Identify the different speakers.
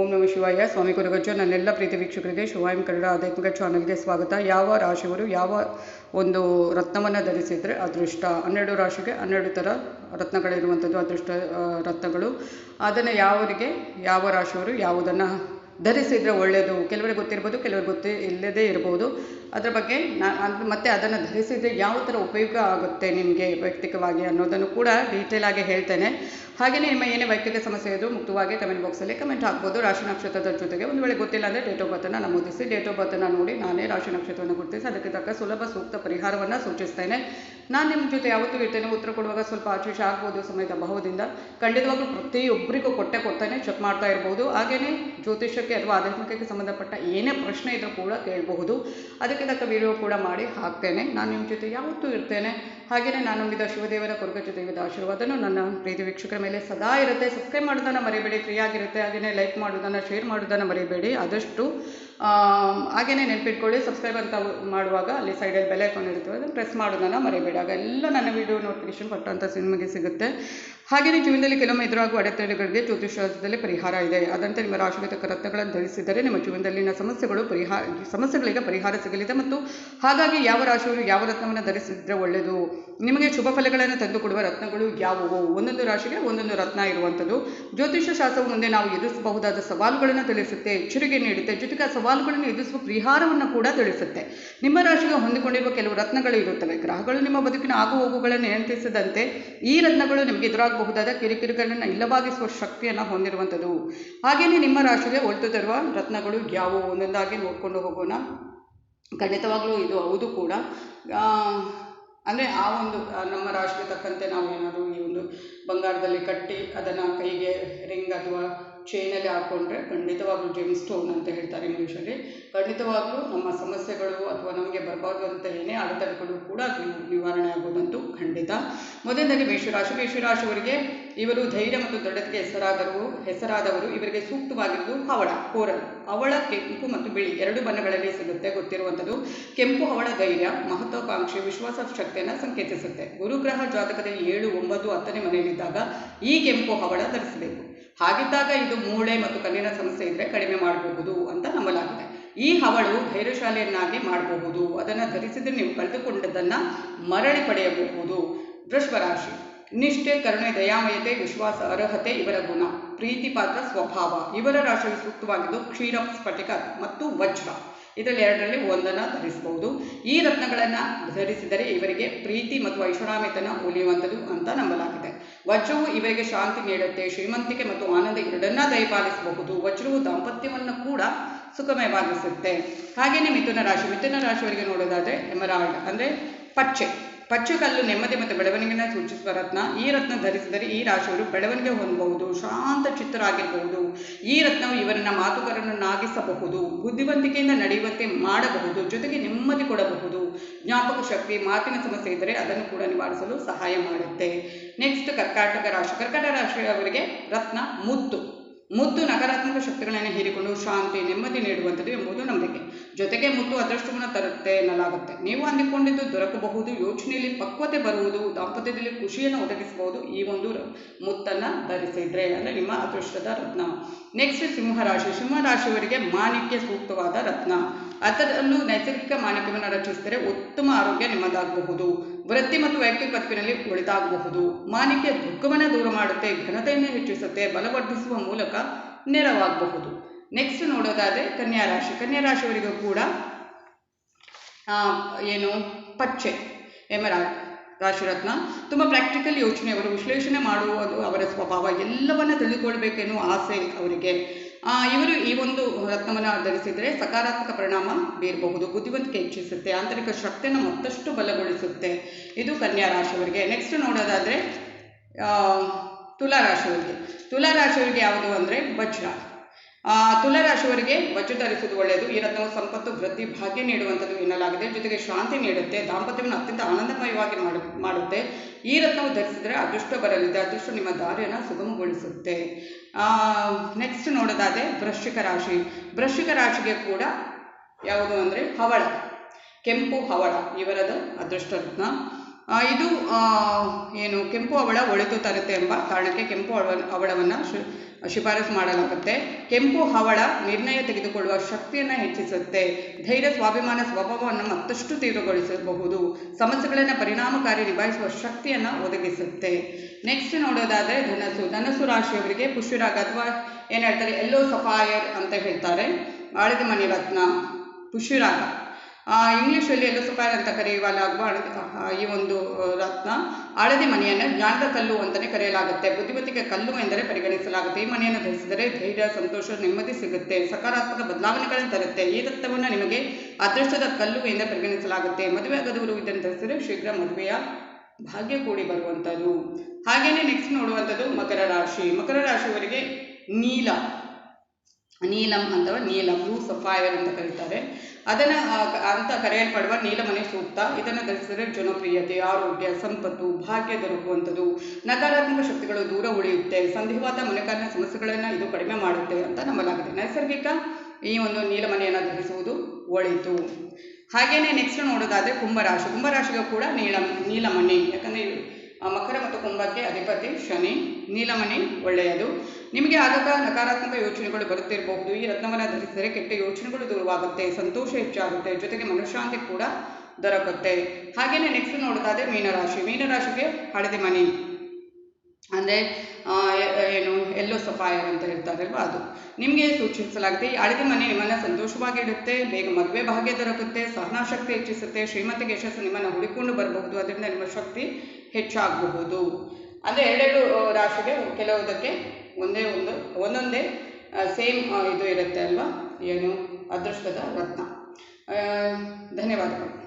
Speaker 1: ಓಂ ನಮ ಶಿವಾಯ. ಸ್ವಾಮಿ ಗುರುಗಜ್ಜ ನನ್ನೆಲ್ಲ ಪ್ರೀತಿ ವೀಕ್ಷಕರಿಗೆ ಶಿವಾಯಂ ಕನ್ನಡ ಆಧ್ಯಾತ್ಮಿಕ ಚಾನಲ್ಗೆ ಸ್ವಾಗತ. ಯಾವ ರಾಶಿಯವರು ಯಾವ ಒಂದು ರತ್ನವನ್ನು ಧರಿಸಿದರೆ ಅದೃಷ್ಟ. ಹನ್ನೆರಡು ರಾಶಿಗೆ ಹನ್ನೆರಡು ಥರ ರತ್ನಗಳಿರುವಂಥದ್ದು, ಅದೃಷ್ಟ ರತ್ನಗಳು. ಅದನ್ನು ಯಾವರಿಗೆ, ಯಾವ ರಾಶಿಯವರು ಯಾವುದನ್ನು ಧರಿಸಿದರೆ ಒಳ್ಳೆಯದು ಕೆಲವರಿಗೆ ಗೊತ್ತಿರ್ಬೋದು, ಕೆಲವರಿಗೆ ಗೊತ್ತಿ ಇಲ್ಲದೇ ಇರ್ಬೋದು. ಅದರ ಬಗ್ಗೆ ನಾನು ಅದು ಮತ್ತೆ ಅದನ್ನು ಧರಿಸಿದರೆ ಯಾವ ಥರ ಉಪಯೋಗ ಆಗುತ್ತೆ ನಿಮಗೆ ವೈಯಕ್ತಿಕವಾಗಿ ಅನ್ನೋದನ್ನು ಕೂಡ ಡೀಟೇಲ್ ಆಗಿ ಹೇಳ್ತೇನೆ. ಹಾಗೆಯೇ ನಿಮ್ಮ ಏನೇ ವೈಯಕ್ತಿಕ ಸಮಸ್ಯೆ ಇದ್ದರೂ ಮುಕ್ತವಾಗಿ ಕಮೆಂಟ್ ಬಾಕ್ಸಲ್ಲಿ ಕಮೆಂಟ್ ಹಾಕ್ಬೋದು. ರಾಶಿ ನಕ್ಷತ್ರದ ಜೊತೆಗೆ ಒಂದು ವೇಳೆ ಗೊತ್ತಿಲ್ಲ ಅಂದರೆ ಡೇಟ್ ಆಫ್ ಬರ್ತನ್ನು ನಮೂದಿಸಿ ಡೇಟ್ ಆಫ್ ಬರ್ತನ್ನು ನೋಡಿ ನಾನೇ ರಾಶಿ ನಕ್ಷತ್ರವನ್ನು ಗುರುತಿಸಿ, ಅದಕ್ಕೆ ತಕ್ಕ ಸುಲಭ ಸೂಕ್ತ ಪರಿಹಾರವನ್ನು ಸೂಚಿಸ್ತೇನೆ. ನಾನು ನಿಮ್ಮ ಜೊತೆ ಯಾವತ್ತೂ ಇರ್ತೇನೆ, ಉತ್ತರ ಕೊಡುವಾಗ ಸ್ವಲ್ಪ ಆಚೀಶ ಆಗ್ಬೋದು ಸಮಯದ ಅಭಾವದಿಂದ. ಖಂಡಿತವಾಗ್ಲೂ ಪ್ರತಿಯೊಬ್ಬರಿಗೂ ಕೊಟ್ಟೆ ಕೊಡ್ತಾನೆ, ಚೆಕ್ ಮಾಡ್ತಾ ಇರ್ಬೋದು. ಹಾಗೆಯೇ ಜ್ಯೋತಿಷಕ್ಕೆ ಅಥವಾ ಆಧ್ಯಾತ್ಮಿಕಕ್ಕೆ ಸಂಬಂಧಪಟ್ಟ ಏನೇ ಪ್ರಶ್ನೆ ಇದ್ರೂ ಕೂಡ ಕೇಳಬಹುದು. ಅದಕ್ಕೆ ತಕ್ಕ ವಿಡಿಯೋ ಕೂಡ ಮಾಡಿ ಹಾಕ್ತೇನೆ. ನಾನು ನಿಮ್ಮ ಜೊತೆ ಯಾವತ್ತೂ ಇರ್ತೇನೆ. ಹಾಗೆಯೇ ನಾನು ನಂಬಿದ ಶಿವದೇವರ ಕೊರಗಜ ದೇವದ ಆಶೀರ್ವಾದನು ನನ್ನ ಪ್ರೀತಿ ವೀಕ್ಷಕರ ಮೇಲೆ ಸದಾ ಇರುತ್ತೆ. ಸಬ್ಸ್ಕ್ರೈಬ್ ಮಾಡೋದನ್ನು ಮರಿಬೇಡಿ ಫ್ರೀ ಆಗಿರುತ್ತೆ. ಹಾಗೆಯೇ ಲೈಕ್ ಮಾಡೋದನ್ನು ಶೇರ್ ಮಾಡೋದನ್ನು ಮರಿಬೇಡಿ. ಆದಷ್ಟು ಹಾಗೆಯೇ ನೆನಪಿಟ್ಕೊಳ್ಳಿ. ಸಬ್ಸ್ಕ್ರೈಬ್ ಅಂತ ಮಾಡುವಾಗ ಅಲ್ಲಿ ಸೈಡಲ್ಲಿ ಬೆಲೆ ಐಕಾನ್ ಅದನ್ನು ಪ್ರೆಸ್ ಮಾಡೋದನ್ನು ಮರಿಬೇಡಿ. ಆಗ ಎಲ್ಲ ನನ್ನ ವಿಡಿಯೋ ನೋಟಿಫಿಕೇಶನ್ ಕೊಟ್ಟಂಥ ನಿಮಗೆ ಸಿಗುತ್ತೆ. ಹಾಗೆಯೇ ಜೀವನದಲ್ಲಿ ಕೆಲವೊಮ್ಮೆ ಎದುರಾಗುವ ಅಡೆತಡೆಗಳಿಗೆ ಜ್ಯೋತಿಷ್ಯದಲ್ಲಿ ಪರಿಹಾರ ಇದೆ. ಅದಂತೆ ನಿಮ್ಮ ರಾಶಿಗತ ರತ್ನಗಳನ್ನು ಧರಿಸಿದರೆ ನಿಮ್ಮ ಜೀವನದಲ್ಲಿನ ಸಮಸ್ಯೆಗಳು ಪರಿಹಾರ ಸಮಸ್ಯೆಗಳಿಗೆ ಪರಿಹಾರ ಸಿಗಲಿದೆ ಮತ್ತು ಹಾಗಾಗಿ ಯಾವ ರಾಶಿಯವರು ಯಾವ ರತ್ನವನ್ನು ಧರಿಸಿದ್ರೆ ಒಳ್ಳೆಯದು ನಿಮಗೆ ಶುಭ ಫಲಗಳನ್ನು ತಂದುಕೊಡುವ ರತ್ನಗಳು ಯಾವುವು? ಒಂದೊಂದು ರಾಶಿಗೆ ಒಂದೊಂದು ರತ್ನ ಇರುವಂಥದ್ದು. ಜ್ಯೋತಿಷ್ಯ ಶಾಸ್ತ್ರವು ಮುಂದೆ ನಾವು ಎದುರಿಸಬಹುದಾದ ಸವಾಲುಗಳನ್ನು ತಿಳಿಸುತ್ತೆ, ಎಚ್ಚರಿಕೆ ನೀಡುತ್ತೆ, ಜೊತೆಗೆ ಆ ಸವಾಲುಗಳನ್ನು ಎದುರಿಸುವ ಪರಿಹಾರವನ್ನು ಕೂಡ ತಿಳಿಸುತ್ತೆ. ನಿಮ್ಮ ರಾಶಿಗೆ ಹೊಂದಿಕೊಂಡಿರುವ ಕೆಲವು ರತ್ನಗಳು ಇರುತ್ತವೆ. ಗ್ರಹಗಳು ನಿಮ್ಮ ಬದುಕಿನ ಆಗು ಹೋಗುಗಳನ್ನು ನಿಯಂತ್ರಿಸದಂತೆ ಈ ರತ್ನಗಳು ನಿಮಗೆ ಎದುರಾಗಬಹುದಾದ ಕಿರಿಕಿರಿಗಳನ್ನು ಇಲ್ಲವಾಗಿಸುವ ಶಕ್ತಿಯನ್ನು ಹೊಂದಿರುವಂಥದ್ದು. ಹಾಗೆಯೇ ನಿಮ್ಮ ರಾಶಿಗೆ ಒಳಿತು ತರುವ ರತ್ನಗಳು ಯಾವುವು? ಒಂದೊಂದಾಗಿ ನೋಡಿಕೊಂಡು ಹೋಗೋಣ. ಖಂಡಿತವಾಗಲೂ ಇದು ಹೌದು ಕೂಡ. ಅಂದರೆ ಆ ಒಂದು ನಮ್ಮ ರಾಶಿಗೆ ತಕ್ಕಂತೆ ನಾವು ಏನಾದರೂ ಈ ಒಂದು ಬಂಗಾರದಲ್ಲಿ ಕಟ್ಟಿ ಅದನ್ನು ಕೈಗೆ ರಿಂಗ್ ಅಥವಾ ಚೈನಲ್ಲಿ ಹಾಕ್ಕೊಂಡ್ರೆ ಖಂಡಿತವಾಗ್ಲೂ ಜೆಮ್ ಸ್ಟೋನ್ ಅಂತ ಹೇಳ್ತಾರೆ ಇಂಗ್ಲೀಷಲ್ಲಿ. ಖಂಡಿತವಾಗ್ಲೂ ನಮ್ಮ ಸಮಸ್ಯೆಗಳು ಅಥವಾ ನಮಗೆ ಅಂತ ಏನೇ ಅಡೆತಡೆಗಳು ಕೂಡ ಅದು ನಿವಾರಣೆ ಆಗೋದಂತೂ ಖಂಡಿತ. ಮೊದಲನೇದಾಗಿ ಮೇಷರಾಶಿ. ಮೇಷರಾಶಿಯವರಿಗೆ ಇವರು ಧೈರ್ಯ ಮತ್ತು ದೃಢತೆಗೆ ಹೆಸರಾದರು ಹೆಸರಾದವರು ಇವರಿಗೆ ಸೂಕ್ತವಾಗಿರುವುದು ಹವಳ, ಕೋರಲ್. ಹವಳ, ಕೆಂಪು ಮತ್ತು ಬಿಳಿ ಎರಡು ಬಣ್ಣಗಳಲ್ಲಿ ಸಿಗುತ್ತೆ ಗೊತ್ತಿರುವಂಥದ್ದು. ಕೆಂಪು ಹವಳ ಧೈರ್ಯ, ಮಹತ್ವಾಕಾಂಕ್ಷೆ, ವಿಶ್ವಾಸ ಶಕ್ತಿಯನ್ನು ಸಂಕೇತಿಸುತ್ತೆ. ಗುರುಗ್ರಹ ಜಾತಕದಲ್ಲಿ ಏಳು, ಒಂಬತ್ತು, ಹತ್ತನೇ ಮನೆಯಲ್ಲಿದ್ದಾಗ ಈ ಕೆಂಪು ಹವಳ ಧರಿಸಬೇಕು. ಹಾಗಿದ್ದಾಗ ಇದು ಮೂಳೆ ಮತ್ತು ಕಣ್ಣಿನ ಸಮಸ್ಯೆ ಇದ್ದರೆ ಕಡಿಮೆ ಮಾಡಬಹುದು ಅಂತ ನಂಬಲಾಗಿದೆ. ಈ ಹವಳು ಧೈರ್ಯಶಾಲಿಯನ್ನಾಗಿ ಮಾಡಬಹುದು. ಅದನ್ನು ಧರಿಸಿದ್ರೆ ನೀವು ಕಳೆದುಕೊಂಡದ್ದನ್ನು ಮರಳಿ ಪಡೆಯಬಹುದು. ವೃಷಭ ರಾಶಿ. ನಿಷ್ಠೆ, ಕರುಣೆ, ದಯಾಮಯತೆ, ವಿಶ್ವಾಸ, ಅರ್ಹತೆ ಇವರ ಗುಣ. ಪ್ರೀತಿ ಪಾತ್ರ, ಸ್ವಭಾವ ಇವರ ರಾಶಿಗೆ ಸೂಕ್ತವಾಗಿದ್ದು ಕ್ಷೀರ, ಸ್ಫಟಿಕ ಮತ್ತು ವಜ್ರ. ಇದರಲ್ಲಿ ಎರಡರಲ್ಲಿ ಒಂದನ್ನು ಧರಿಸಬಹುದು. ಈ ರತ್ನಗಳನ್ನು ಧರಿಸಿದರೆ ಇವರಿಗೆ ಪ್ರೀತಿ ಮತ್ತು ಐಷಾರಾಮಿತನ ಉಳಿಯುವಂಥದ್ದು ಅಂತ ನಂಬಲಾಗಿದೆ. ವಜ್ರವು ಇವರಿಗೆ ಶಾಂತಿ ನೀಡುತ್ತೆ, ಶ್ರೀಮಂತಿಕೆ ಮತ್ತು ಆನಂದ ಎರಡನ್ನ ದಯಪಾಲಿಸಬಹುದು. ವಜ್ರವು ದಾಂಪತ್ಯವನ್ನು ಕೂಡ ಸುಖಮಯವಾಗಿಸುತ್ತೆ ಹಾಗೆಯೇ ಮಿಥುನ ರಾಶಿ, ಮಿಥುನ ರಾಶಿಯವರಿಗೆ ನೋಡೋದಾದರೆ ಎಮರಾಲ್ಡ್ ಅಂದರೆ ಪಚ್ಚೆ. ಪಚ್ಚೆ ಕಲ್ಲು ನೆಮ್ಮದಿ ಮತ್ತು ಬೆಳವಣಿಗೆಯನ್ನು ಸೂಚಿಸುವ ರತ್ನ. ಈ ರತ್ನ ಧರಿಸಿದರೆ ಈ ರಾಶಿಯವರು ಬೆಳವಣಿಗೆ ಹೊಂದಬಹುದು, ಶಾಂತ ಚಿತ್ತರಾಗಿರಬಹುದು. ಈ ರತ್ನವು ಇವರನ್ನ ಮಾತುಕರನ್ನಾಗಿಸಬಹುದು ಬುದ್ಧಿವಂತಿಕೆಯಿಂದ ನಡೆಯುವಂತೆ ಮಾಡಬಹುದು, ಜೊತೆಗೆ ನೆಮ್ಮದಿ ಕೊಡಬಹುದು. ಜ್ಞಾಪಕ ಶಕ್ತಿ, ಮಾತಿನ ಸಮಸ್ಯೆ ಇದ್ದರೆ ಅದನ್ನು ಕೂಡ ನಿವಾರಿಸಲು ಸಹಾಯ ಮಾಡುತ್ತೆ. ನೆಕ್ಸ್ಟ್ ಕರ್ಕಾಟಕ ರಾಶಿ. ಕರ್ಕಾಟಕ ರಾಶಿಯವರಿಗೆ ರತ್ನ ಮುತ್ತು. ಮುತ್ತು ನಕಾರಾತ್ಮಕ ಶಕ್ತಿಗಳನ್ನು ಹೀರಿಕೊಂಡು ಶಾಂತಿ, ನೆಮ್ಮದಿ ನೀಡುವಂಥದ್ದು ಎಂಬುದು ನಂಬಿಕೆ. ಜೊತೆಗೆ ಮುತ್ತು ಅದೃಷ್ಟವನ್ನು ತರುತ್ತೆ ಎನ್ನಲಾಗುತ್ತೆ. ನೀವು ಅಂದುಕೊಂಡಿದ್ದು ದೊರಕಬಹುದು, ಯೋಚನೆಯಲ್ಲಿ ಪಕ್ವತೆ ಬರುವುದು, ದಾಂಪತ್ಯದಲ್ಲಿ ಖುಷಿಯನ್ನು ಒದಗಿಸಬಹುದು, ಈ ಒಂದು ಮುತ್ತನ್ನು ಧರಿಸಿದ್ರೆ ಅಂದರೆ ನಿಮ್ಮ ಅದೃಷ್ಟದ ರತ್ನ. ನೆಕ್ಸ್ಟ್ ಸಿಂಹರಾಶಿ ಸಿಂಹರಾಶಿಯವರಿಗೆ ಮಾಣಿಕ್ಯ ಸೂಕ್ತವಾದ ರತ್ನ. ಅದರಲ್ಲೂ ನೈಸರ್ಗಿಕ ಮಾಣಿಕ್ಯವನ್ನು ರಚಿಸಿದರೆ ಉತ್ತಮ ಆರೋಗ್ಯ ನಿಮ್ಮದಾಗಬಹುದು. ವೃತ್ತಿ ಮತ್ತು ವೈಯಕ್ತಿಕ ಬದುಕಿನಲ್ಲಿ ಒಳಿತಾಗಬಹುದು ಮಾನಿಕೆ ದುಃಖವನ್ನು ದೂರ ಮಾಡುತ್ತೆ, ಘನತೆಯನ್ನು ಹೆಚ್ಚಿಸುತ್ತೆ ಬಲವರ್ಧಿಸುವ ಮೂಲಕ ನೆರವಾಗಬಹುದು. ನೆಕ್ಸ್ಟ್ ನೋಡೋದಾದರೆ ಕನ್ಯಾ ರಾಶಿ. ಕನ್ಯಾ ರಾಶಿಯವರಿಗೂ ಕೂಡ ಏನು, ಪಚ್ಚೆ ಎಮರಾಲ್ಡ್ ರಾಶಿರತ್ನ. ತುಂಬ ಪ್ರಾಕ್ಟಿಕಲ್ ಯೋಚನೆ, ಅವರು ವಿಶ್ಲೇಷಣೆ ಮಾಡುವುದು ಅವರ ಸ್ವಭಾವ ಎಲ್ಲವನ್ನ ತಿಳಿದುಕೊಳ್ಬೇಕೆನ್ನುವ ಆಸೆ ಅವರಿಗೆ. ಇವರು ಈ ಒಂದು ರತ್ನವನ್ನು ಧರಿಸಿದರೆ ಸಕಾರಾತ್ಮಕ ಪರಿಣಾಮ ಬೀರಬಹುದು. ಬುದ್ಧಿವಂತಿಕೆ ಹೆಚ್ಚಿಸುತ್ತೆ, ಆಂತರಿಕ ಶಕ್ತಿಯನ್ನು ಮತ್ತಷ್ಟು ಬಲಗೊಳಿಸುತ್ತೆ. ಇದು ಕನ್ಯಾ ರಾಶಿಯವರಿಗೆ. ನೆಕ್ಸ್ಟ್ ನೋಡೋದಾದರೆ ತುಲಾ ರಾಶಿಯವರಿಗೆ. ತುಲಾ ರಾಶಿಯವರಿಗೆ ಯಾವುದು ಅಂದರೆ ವಜ್ರ. ಆ, ತುಲಾ ರಾಶಿಯವರಿಗೆ ವಜ್ರ ಧರಿಸುವುದು ಒಳ್ಳೆಯದು. ಈ ರತ್ನವು ಸಂಪತ್ತು ವೃದ್ಧಿ ಭಾಗ್ಯ ನೀಡುವಂಥದ್ದು ಎನ್ನಲಾಗಿದೆ. ಜೊತೆಗೆ ಶಾಂತಿ ನೀಡುತ್ತೆ ದಾಂಪತ್ಯವನ್ನು ಅತ್ಯಂತ ಆನಂದಮಯವಾಗಿ ಮಾಡು ಮಾಡುತ್ತೆ. ಈ ರತ್ನವು ಧರಿಸಿದರೆ ಅದೃಷ್ಟ ಬರಲಿದೆ. ಅದೃಷ್ಟ ನಿಮ್ಮ ದಾರಿಯನ್ನು ಸುಗಮಗೊಳಿಸುತ್ತೆ. ನೆಕ್ಸ್ಟ್ ನೋಡೋದಾದರೆ ವೃಶ್ಚಿಕ ರಾಶಿ. ವೃಶ್ಚಿಕ ರಾಶಿಗೆ ಕೂಡ ಯಾವುದು ಅಂದರೆ ಹವಳ. ಕೆಂಪು ಹವಳ. ಇವರದ ಅದೃಷ್ಟ ರತ್ನ. ಇದು ಏನು, ಕೆಂಪು ಹವಳ ಒಳಿತು ತರುತ್ತೆ ಎಂಬ ಕಾರಣಕ್ಕೆ ಕೆಂಪು ಹವಳ ಹವಳವನ್ನು ಶು, ಶಿಫಾರಸು ಮಾಡಲಾಗುತ್ತೆ. ಕೆಂಪು ಹವಳ ನಿರ್ಣಯ ತೆಗೆದುಕೊಳ್ಳುವ ಶಕ್ತಿಯನ್ನು ಹೆಚ್ಚಿಸುತ್ತೆ. ಧೈರ್ಯ, ಸ್ವಾಭಿಮಾನ, ಸ್ವಭಾವವನ್ನು ಮತ್ತಷ್ಟು ತೀವ್ರಗೊಳಿಸಬಹುದು. ಸಮಸ್ಯೆಗಳನ್ನು ಪರಿಣಾಮಕಾರಿ ನಿಭಾಯಿಸುವ ಶಕ್ತಿಯನ್ನು ಒದಗಿಸುತ್ತೆ. ನೆಕ್ಸ್ಟ್ ನೋಡೋದಾದರೆ ಧನಸ್ಸು. ಧನಸ್ಸು ರಾಶಿಯವರಿಗೆ ಪುಷ್ಯರಾಗ ಅಥವಾ ಏನು ಹೇಳ್ತಾರೆ ಎಲ್ಲೋ ಸಫಾಯರ್ ಅಂತ ಹೇಳ್ತಾರೆ. ಆಳಿದ ಮನೆ ರತ್ನ ಪುಷ್ಯರಾಗ. ಇಂಗ್ಲಿಷಲ್ಲಿ ಎಲ್ಲೋ ಸಫಾಯರ್ ಅಂತ ಕರೆಯುವಲಾಗುವ ಹಳದಿ ಆ, ಈ ಒಂದು ರತ್ನ ಹಳದಿ ಮನೆಯನ್ನು ಜ್ಞಾನದ ಕಲ್ಲು ಅಂತಲೇ ಕರೆಯಲಾಗುತ್ತೆ. ಬುದ್ಧಿಮತಿಗೆ ಕಲ್ಲು ಎಂದರೆ ಪರಿಗಣಿಸಲಾಗುತ್ತೆ. ಈ ಮನೆಯನ್ನು ಧರಿಸಿದರೆ ಧೈರ್ಯ ಸಂತೋಷ ನೆಮ್ಮದಿ ಸಿಗುತ್ತೆ. ಸಕಾರಾತ್ಮಕ ಬದಲಾವಣೆಗಳನ್ನು ತರುತ್ತೆ. ಈ ರತ್ನವನ್ನು ನಿಮಗೆ ಅದೃಷ್ಟದ ಕಲ್ಲು ಎಂದು ಪರಿಗಣಿಸಲಾಗುತ್ತೆ. ಮದುವೆ ಆಗದವರು ಇದನ್ನು ಧರಿಸಿದರೆ ಶೀಘ್ರ ಮದುವೆಯ ಭಾಗ್ಯ ಕೂಡಿ ಬರುವಂಥದ್ದು ಹಾಗೆಯೇ ನೆಕ್ಸ್ಟ್ ನೋಡುವಂಥದ್ದು ಮಕರ ರಾಶಿ. ಮಕರ ರಾಶಿಯವರಿಗೆ ನೀಲ. ನೀಲಂ ಅಥವಾ ನೀಲ ಸಫಾಯರ್ ಅಂತ ಕರೀತಾರೆ. ಅದನ್ನು ಅಂತ ಕರೆಯಲ್ಪಡುವ ನೀಲಮನೆ ಸೂಕ್ತ. ಇದನ್ನು ಧರಿಸಿದರೆ ಜನಪ್ರಿಯತೆ, ಆರೋಗ್ಯ, ಸಂಪತ್ತು, ಭಾಗ್ಯ ದೊರಕುವಂಥದ್ದು. ನಕಾರಾತ್ಮಕ ಶಕ್ತಿಗಳು ದೂರ ಉಳಿಯುತ್ತೆ. ಸಂಧಿವಾದ ಮನೆಕಾಲಿನ ಸಮಸ್ಯೆಗಳನ್ನು ಇದು ಕಡಿಮೆ ಮಾಡುತ್ತೆ ಅಂತ ನಂಬಲಾಗಿದೆ. ನೈಸರ್ಗಿಕ ಈ ಒಂದು ನೀಲಮನೆಯನ್ನು ಧರಿಸುವುದು ಒಳಿತು. ಹಾಗೆಯೇ ನೆಕ್ಸ್ಟ್ ನೋಡೋದಾದರೆ ಕುಂಭರಾಶಿ. ಕುಂಭರಾಶಿಗೂ ಕೂಡ ನೀಲ ನೀಲಮಣಿ ಯಾಕಂದರೆ ಮಕರ ಮತ್ತು ಕುಂಭಕ್ಕೆ ಅಧಿಪತಿ ಶನಿ, ನೀಲಮಣಿ ಒಳ್ಳೆಯದು. ನಿಮಗೆ ಆಗಾಗ ನಕಾರಾತ್ಮಕ ಯೋಚನೆಗಳು ಬರುತ್ತಿರಬಹುದು. ಈ ರತ್ನವನ್ನು ಧರಿಸಿದರೆ ಕೆಟ್ಟ ಯೋಚನೆಗಳು ದೂರವಾಗುತ್ತೆ, ಸಂತೋಷ ಹೆಚ್ಚಾಗುತ್ತೆ, ಜೊತೆಗೆ ಮನಃಶಾಂತಿ ಕೂಡ ದೊರಕುತ್ತೆ. ಹಾಗೆಯೇ ನೆಕ್ಸ್ಟ್ ನೋಡೋದಾದರೆ ಮೀನರಾಶಿ. ಮೀನರಾಶಿಗೆ ಹಳದಿ ಮನಿ ಅಂದರೆ ಏನು ಎಲ್ಲೋ ಸಫಾಯರ್ ಅಂತ ಹೇಳ್ತಾರಲ್ವಾ ಅದು. ನಿಮಗೆ ಸೂಚಿಸಲಾಗುತ್ತೆ, ಈ ಹಳದಿ ಮನೆ ನಿಮ್ಮನ್ನು ಸಂತೋಷವಾಗಿಡುತ್ತೆ ಬೇಗ ಮದುವೆ ಭಾಗ್ಯ ದೊರಕುತ್ತೆ, ಸಹನಾಶಕ್ತಿ ಹೆಚ್ಚಿಸುತ್ತೆ, ಶ್ರೀಮಂತಿಗೆ ಯಶಸ್ಸು ನಿಮ್ಮನ್ನು ಹುಡುಕೊಂಡು ಬರಬಹುದು. ಅದರಿಂದ ನಿಮ್ಮ ಶಕ್ತಿ ಹೆಚ್ಚಾಗಬಹುದು. ಅಂದರೆ ಎರಡೆರಡು ರಾಶಿಗೆ ಕೆಲವುದಕ್ಕೆ ಒಂದೇ ಒಂದು, ಒಂದೊಂದೇ ಸೇಮ್ ಇದು ಇರುತ್ತೆ ಅಲ್ವಾ? ಏನು? ಅದೃಷ್ಟದ ರತ್ನ. ಧನ್ಯವಾದಗಳು.